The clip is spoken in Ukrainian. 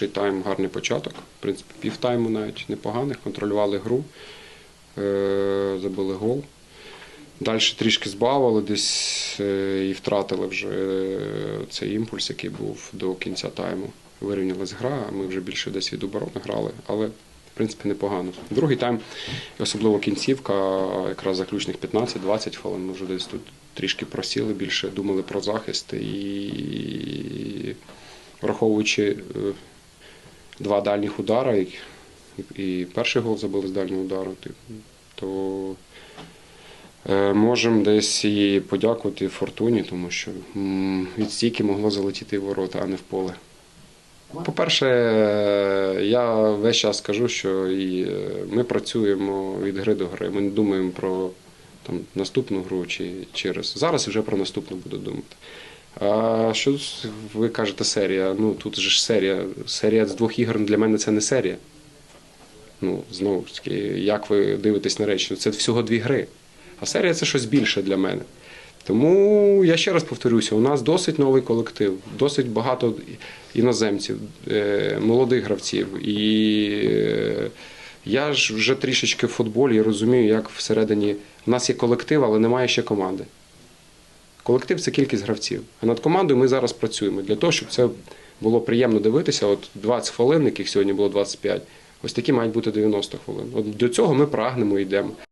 перший тайм гарний початок. В принципі, півтайму навіть непоганих, контролювали гру, е, забили гол. Далі трішки збавили десь е, і втратили вже е, цей імпульс, який був до кінця тайму. Вирівнялась гра, ми вже більше десь від оборони грали, але в принципі непогано. Другий тайм, особливо кінцівка, якраз заключних 15-20 хвилин, ми вже десь тут трішки просіли, більше думали про захист і враховуючи два дальніх удара, і, перший гол забили з дальнього удару, то Е, Можемо десь і подякувати фортуні, тому що від стійки могло залетіти в ворота, а не в поле. По-перше, е, я весь час кажу, що і е, ми працюємо від гри до гри. Ми не думаємо про там, наступну гру чи через. Зараз вже про наступну буду думати. А що ви кажете серія? Ну тут же ж серія. Серія з двох ігор для мене це не серія. Ну, знову ж таки, як ви дивитесь на речі? Це всього дві гри. А серія це щось більше для мене. Тому я ще раз повторюся: у нас досить новий колектив, досить багато іноземців, е, молодих гравців. І е, я ж вже трішечки в футболі розумію, як всередині у нас є колектив, але немає ще команди. Колектив це кількість гравців. А над командою ми зараз працюємо для того, щоб це було приємно дивитися. От 20 хвилин, яких сьогодні було 25, ось такі мають бути 90 хвилин. От до цього ми прагнемо і йдемо.